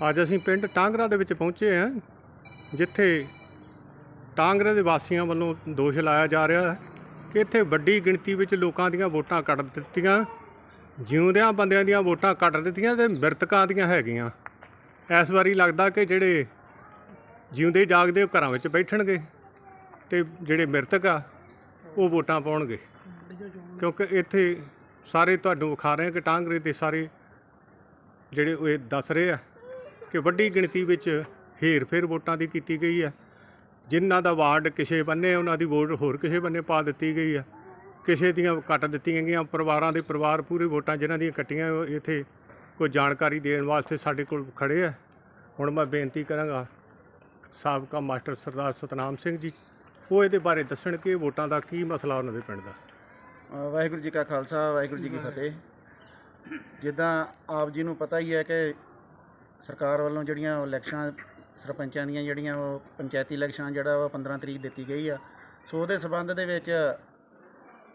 ਅੱਜ ਅਸੀਂ ਪਿੰਡ ਟਾਂਗਰਾ ਦੇ ਵਿੱਚ ਪਹੁੰਚੇ ਹਾਂ, ਜਿੱਥੇ ਟਾਂਗਰਾ ਦੇ ਵਾਸੀਆਂ ਵੱਲੋਂ ਦੋਸ਼ ਲਾਇਆ ਜਾ ਰਿਹਾ ਹੈ ਕਿ ਇੱਥੇ ਵੱਡੀ ਗਿਣਤੀ ਵਿੱਚ ਲੋਕਾਂ ਦੀਆਂ ਵੋਟਾਂ ਕੱਟ ਦਿੱਤੀਆਂ, ਜਿਉਂਦਿਆਂ ਬੰਦਿਆਂ ਦੀਆਂ ਵੋਟਾਂ ਕੱਟ ਦਿੱਤੀਆਂ ਤੇ ਮ੍ਰਿਤਕਾਂ ਦੀਆਂ ਹੈਗੀਆਂ। ਇਸ ਵਾਰੀ ਲੱਗਦਾ ਕਿ ਜਿਹੜੇ ਜਿਉਂਦੇ ਜਾਗਦੇ ਉਹ ਘਰਾਂ ਵਿੱਚ ਬੈਠਣਗੇ ਤੇ ਜਿਹੜੇ ਮ੍ਰਿਤਕ ਆ, ਉਹ ਵੋਟਾਂ ਪਾਉਣਗੇ। ਕਿਉਂਕਿ ਇੱਥੇ ਸਾਰੇ ਤੁਹਾਨੂੰ ਵਿਖਾ ਰਹੇ ਕਿ ਟਾਂਗਰੇ ਦੇ ਸਾਰੇ ਜਿਹੜੇ ਉਹ ਇਹ ਦੱਸ ਰਹੇ ਆ ਕਿ ਵੱਡੀ ਗਿਣਤੀ ਵਿੱਚ ਹੇਰ ਫੇਰ ਵੋਟਾਂ ਦੀ ਕੀਤੀ ਗਈ ਹੈ ਜਿਨ੍ਹਾਂ ਦਾ ਵਾਰਡ ਕਿਸੇ ਬੰਨੇ, ਉਹਨਾਂ ਦੀ ਵੋਟ ਹੋਰ ਕਿਸੇ ਬੰਨੇ ਪਾ ਦਿੱਤੀ ਗਈ ਹੈ ਕਿਸੇ ਦੀਆਂ ਕੱਟ ਦਿੱਤੀਆਂ ਗਈਆਂ, ਪਰਿਵਾਰਾਂ ਦੇ ਪਰਿਵਾਰ ਪੂਰੇ ਵੋਟਾਂ ਜਿਨ੍ਹਾਂ ਦੀਆਂ ਕੱਟੀਆਂ, ਇੱਥੇ ਕੋਈ ਜਾਣਕਾਰੀ ਦੇਣ ਵਾਸਤੇ ਸਾਡੇ ਕੋਲ ਖੜੇ ਆ। ਹੁਣ ਮੈਂ ਬੇਨਤੀ ਕਰਾਂਗਾ ਸਾਬਕਾ ਮਾਸਟਰ ਸਰਦਾਰ ਸਤਨਾਮ ਸਿੰਘ ਜੀ, ਉਹ ਇਹਦੇ ਬਾਰੇ ਦੱਸਣ ਕਿ ਵੋਟਾਂ ਦਾ ਕੀ ਮਸਲਾ ਉਹਨਾਂ ਦੇ ਪਿੰਡ ਦਾ। ਵਾਹਿਗੁਰੂ ਜੀ ਕਾ ਖਾਲਸਾ, ਵਾਹਿਗੁਰੂ ਜੀ ਕੀ ਫਤਿਹ। ਜਿੱਦਾਂ ਆਪ ਜੀ ਨੂੰ ਪਤਾ ਹੀ ਹੈ ਕਿ ਸਰਕਾਰ ਵੱਲੋਂ ਜਿਹੜੀਆਂ ਇਲੈਕਸ਼ਨਾਂ, ਸਰਪੰਚਾਂ ਦੀਆਂ ਜਿਹੜੀਆਂ ਉਹ ਪੰਚਾਇਤੀ ਇਲੈਕਸ਼ਨਾਂ ਜਿਹੜਾ ਉਹ 15 ਤਰੀਕ ਦਿੱਤੀ ਗਈ ਆ। ਸੋ ਉਹਦੇ ਸਬੰਧ ਦੇ ਵਿੱਚ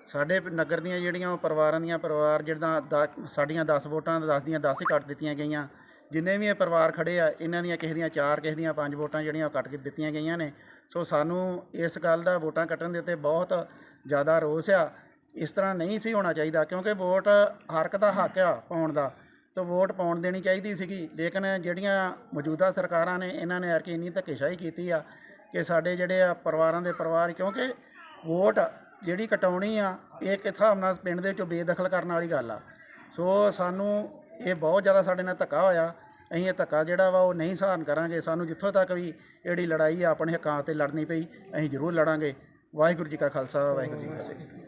ਸਾਡੇ ਨਗਰ ਦੀਆਂ ਜਿਹੜੀਆਂ ਉਹ ਪਰਿਵਾਰਾਂ ਦੀਆਂ ਪਰਿਵਾਰ ਜਿਹੜਾ ਦਾ- ਸਾਡੀਆਂ 10 ਵੋਟਾਂ 10 ਦੀਆਂ 10 ਹੀ ਕੱਟ ਦਿੱਤੀਆਂ ਗਈਆਂ। ਜਿੰਨੇ ਵੀ ਇਹ ਪਰਿਵਾਰ ਖੜੇ ਆ, ਇਹਨਾਂ ਦੀਆਂ ਕਿਸੇ ਦੀਆਂ 4 ਕਿਸੇ ਦੀਆਂ 5 ਵੋਟਾਂ ਜਿਹੜੀਆਂ ਉਹ ਕੱਟ ਕੇ ਦਿੱਤੀਆਂ ਗਈਆਂ ਨੇ। ਸੋ ਸਾਨੂੰ ਇਸ ਗੱਲ ਦਾ ਵੋਟਾਂ ਕੱਟਣ ਦੇ ਉੱਤੇ ਬਹੁਤ ਜ਼ਿਆਦਾ ਰੋਸ ਆ। ਇਸ ਤਰ੍ਹਾਂ ਨਹੀਂ ਸੀ ਹੋਣਾ ਚਾਹੀਦਾ ਕਿਉਂਕਿ ਵੋਟ ਹਰ ਇੱਕ ਦਾ ਹੱਕ ਆ ਪਾਉਣ ਦਾ। ਤਾਂ ਵੋਟ ਪਾਉਣ ਦੇਣੀ ਚਾਹੀਦੀ ਸੀਗੀ। ਲੇਕਿਨ ਜਿਹੜੀਆਂ ਮੌਜੂਦਾ ਸਰਕਾਰਾਂ ਨੇ, ਇਹਨਾਂ ਨੇ ਅਰਕੀ ਇੰਨੀ ਧੱਕੇਸ਼ਾਹੀ ਕੀਤੀ ਆ ਕਿ ਸਾਡੇ ਜਿਹੜੇ ਆ ਪਰਿਵਾਰਾਂ ਦੇ ਪਰਿਵਾਰ, ਕਿਉਂਕਿ ਵੋਟ ਜਿਹੜੀ ਕਟਾਉਣੀ ਆ, ਇਹ ਇੱਕ ਹਿਸਾਬ ਨਾਲ ਪਿੰਡ ਦੇ ਵਿੱਚੋਂ ਬੇਦਖਲ ਕਰਨ ਵਾਲੀ ਗੱਲ ਆ। ਸੋ ਸਾਨੂੰ ਇਹ ਬਹੁਤ ਜ਼ਿਆਦਾ ਸਾਡੇ ਨਾਲ ਧੱਕਾ ਹੋਇਆ। ਅਸੀਂ ਇਹ ਧੱਕਾ ਜਿਹੜਾ ਵਾ, ਉਹ ਨਹੀਂ ਸਹਾਰਨ ਕਰਾਂਗੇ। ਸਾਨੂੰ ਜਿੱਥੋਂ ਤੱਕ ਵੀ ਜਿਹੜੀ ਲੜਾਈ ਆ, ਆਪਣੇ ਹੱਕਾਂ ਤੇ ਲੜਨੀ ਪਈ, ਅਸੀਂ ਜ਼ਰੂਰ ਲੜਾਂਗੇ। ਵਾਹਿਗੁਰੂ ਜੀ ਕਾ ਖਾਲਸਾ, ਵਾਹਿਗੁਰੂ ਜੀ ਕੀ ਫਤਿਹ।